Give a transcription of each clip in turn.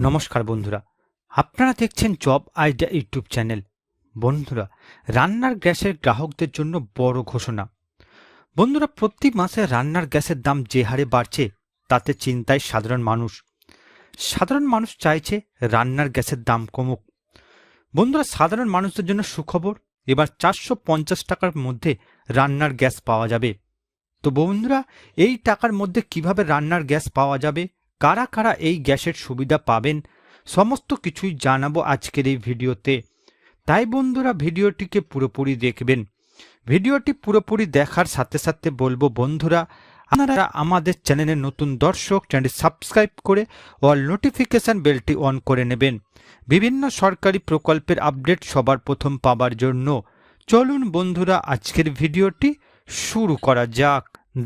নমস্কার বন্ধুরা। আপনারা দেখছেন জব আইডিয়া ইউটিউব চ্যানেল। বন্ধুরা, রান্নার গ্যাসের গ্রাহকদের জন্য বড় ঘোষণা। বন্ধুরা, প্রতি মাসে রান্নার গ্যাসের দাম যে হারে বাড়ছে, তাতে চিন্তায় সাধারণ মানুষ। সাধারণ মানুষ চাইছে রান্নার গ্যাসের দাম কমুক। বন্ধুরা, সাধারণ মানুষদের জন্য সুখবর, এবার চারশো পঞ্চাশ টাকার মধ্যে রান্নার গ্যাস পাওয়া যাবে। তো বন্ধুরা, এই টাকার মধ্যে কীভাবে রান্নার গ্যাস পাওয়া যাবে? কারা কারা এই গ্যাসের সুবিধা পাবেন সমস্ত কিছুই জানাব আজকের এই ভিডিওতে। তাই বন্ধুরা, ভিডিওটিকে পুরোপুরি দেখবেন। ভিডিওটি পুরোপুরি দেখার সাথে সাথে বলব, বন্ধুরা, আপনারা আমাদের চ্যানেলের নতুন দর্শক, চ্যানেলটি সাবস্ক্রাইব করে অল নোটিফিকেশন বেলটি অন করে নেবেন। বিভিন্ন সরকারি প্রকল্পের আপডেট সবার প্রথম পাবার জন্য। চলুন বন্ধুরা, আজকের ভিডিওটি শুরু করা যাক।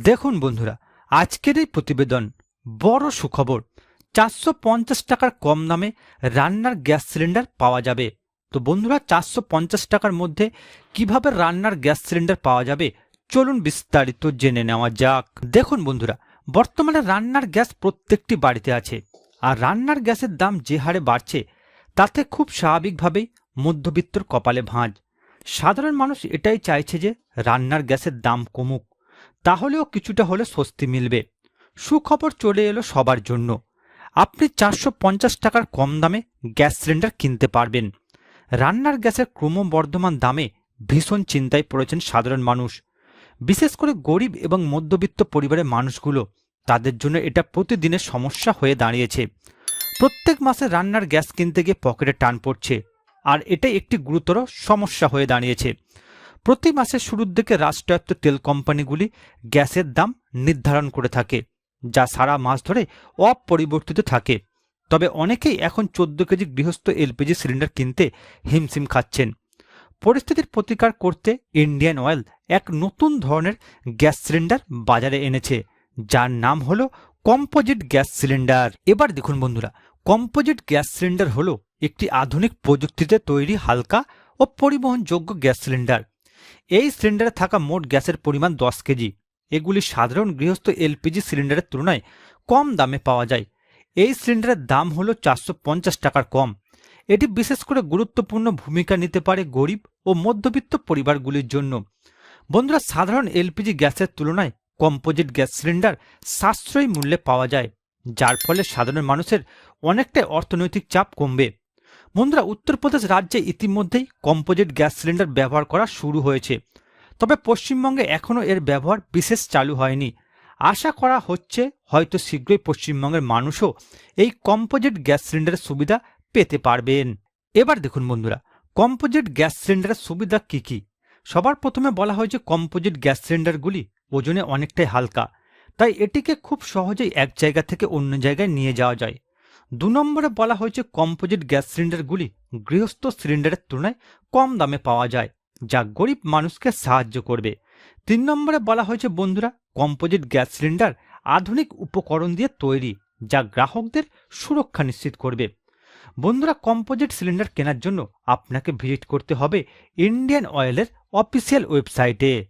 দেখুন বন্ধুরা, আজকের এই প্রতিবেদন বড় সুখবর, চারশো পঞ্চাশ টাকার কম দামে রান্নার গ্যাস সিলিন্ডার পাওয়া যাবে। তো বন্ধুরা, চারশো পঞ্চাশ টাকার মধ্যে কীভাবে রান্নার গ্যাস সিলিন্ডার পাওয়া যাবে? চলুন বিস্তারিত জেনে নেওয়া যাক। দেখুন বন্ধুরা, বর্তমানে রান্নার গ্যাস প্রত্যেকটি বাড়িতে আছে, আর রান্নার গ্যাসের দাম যে হারে বাড়ছে, তাতে খুব স্বাভাবিকভাবেই মধ্যবিত্তর কপালে ভাঁজ। সাধারণ মানুষ এটাই চাইছে যে রান্নার গ্যাসের দাম কমুক, তাহলেও কিছুটা হলে স্বস্তি মিলবে। সুখবর চলে এলো সবার জন্য। আপনি চারশো পঞ্চাশ টাকার কম দামে গ্যাস সিলিন্ডার কিনতে পারবেন। রান্নার গ্যাসের ক্রমবর্ধমান দামে ভীষণ চিন্তায় পড়েছেন সাধারণ মানুষ। বিশেষ করে গরিব এবং মধ্যবিত্ত পরিবারের মানুষগুলো, তাদের জন্য এটা প্রতিদিনের সমস্যা হয়ে দাঁড়িয়েছে। প্রত্যেক মাসে রান্নার গ্যাস কিনতে গিয়ে পকেটে টান পড়ছে, আর এটাই একটি গুরুতর সমস্যা হয়ে দাঁড়িয়েছে। প্রতি মাসের শুরুর দিকে রাষ্ট্রায়ত্ত তেল কোম্পানিগুলি গ্যাসের দাম নির্ধারণ করে থাকে। যা সারা মাস ধরে অপরিবর্তিত থাকে। তবে অনেকেই এখন চোদ্দ কেজি গৃহস্থ এলপিজি সিলিন্ডার কিনতে হিমশিম খাচ্ছেন। পরিস্থিতির প্রতিকার করতে ইন্ডিয়ান অয়েল এক নতুন ধরনের গ্যাস সিলিন্ডার বাজারে এনেছে। যার নাম হলো কম্পোজিট গ্যাস সিলিন্ডার। এবার দেখুন বন্ধুরা, কম্পোজিট গ্যাস সিলিন্ডার হলো একটি আধুনিক প্রযুক্তিতে তৈরি হালকা ও পরিবহনযোগ্য গ্যাস সিলিন্ডার। এই সিলিন্ডারে থাকা মোট গ্যাসের পরিমাণ দশ কেজি। এগুলি সাধারণ গৃহস্থ এলপিজি সিলিন্ডারের তুলনায় কম দামে পাওয়া যায়। এই সিলিন্ডারের দাম হলো চারশো পঞ্চাশ টাকার কম। এটি বিশেষ করে গুরুত্বপূর্ণ ভূমিকা নিতে পারে গরিব ও মধ্যবিত্ত পরিবারগুলির জন্য। বন্ধুরা, সাধারণ এলপিজি গ্যাসের তুলনায় কম্পোজিট গ্যাস সিলিন্ডার সাশ্রয়ী মূল্যে পাওয়া যায়, যার ফলে সাধারণ মানুষের অনেকটাই অর্থনৈতিক চাপ কমবে। বন্ধুরা, উত্তরপ্রদেশ রাজ্যে ইতিমধ্যেই কম্পোজিট গ্যাস সিলিন্ডার ব্যবহার করা শুরু হয়েছে। তবে পশ্চিমবঙ্গে এখনও এর ব্যবহার বিশেষ চালু হয়নি। আশা করা হচ্ছে হয়তো শীঘ্রই পশ্চিমবঙ্গের মানুষও এই কম্পোজিট গ্যাস সিলিন্ডারের সুবিধা পেতে পারবেন। এবার দেখুন বন্ধুরা, কম্পোজিট গ্যাস সিলিন্ডারের সুবিধা কি কি? সবার প্রথমে বলা হয়েছে কম্পোজিট গ্যাস সিলিন্ডারগুলি ওজনে অনেকটাই হালকা, তাই এটিকে খুব সহজেই এক জায়গা থেকে অন্য জায়গায় নিয়ে যাওয়া যায়। দু নম্বরে বলা হয়েছে কম্পোজিট গ্যাস সিলিন্ডারগুলি গৃহস্থ সিলিন্ডারের তুলনায় কম দামে পাওয়া যায়। যা গরিব মানুষকে সাহায্য করবে। তিন নম্বরে বলা হয়েছে, বন্ধুরা, কম্পোজিট গ্যাস সিলিন্ডার আধুনিক উপকরণ দিয়ে তৈরি, যা গ্রাহকদের সুরক্ষা নিশ্চিত করবে। বন্ধুরা, কম্পোজিট সিলিন্ডার কেনার জন্য আপনাকে ভিজিট করতে হবে ইন্ডিয়ান অয়েলের অফিসিয়াল ওয়েবসাইটে।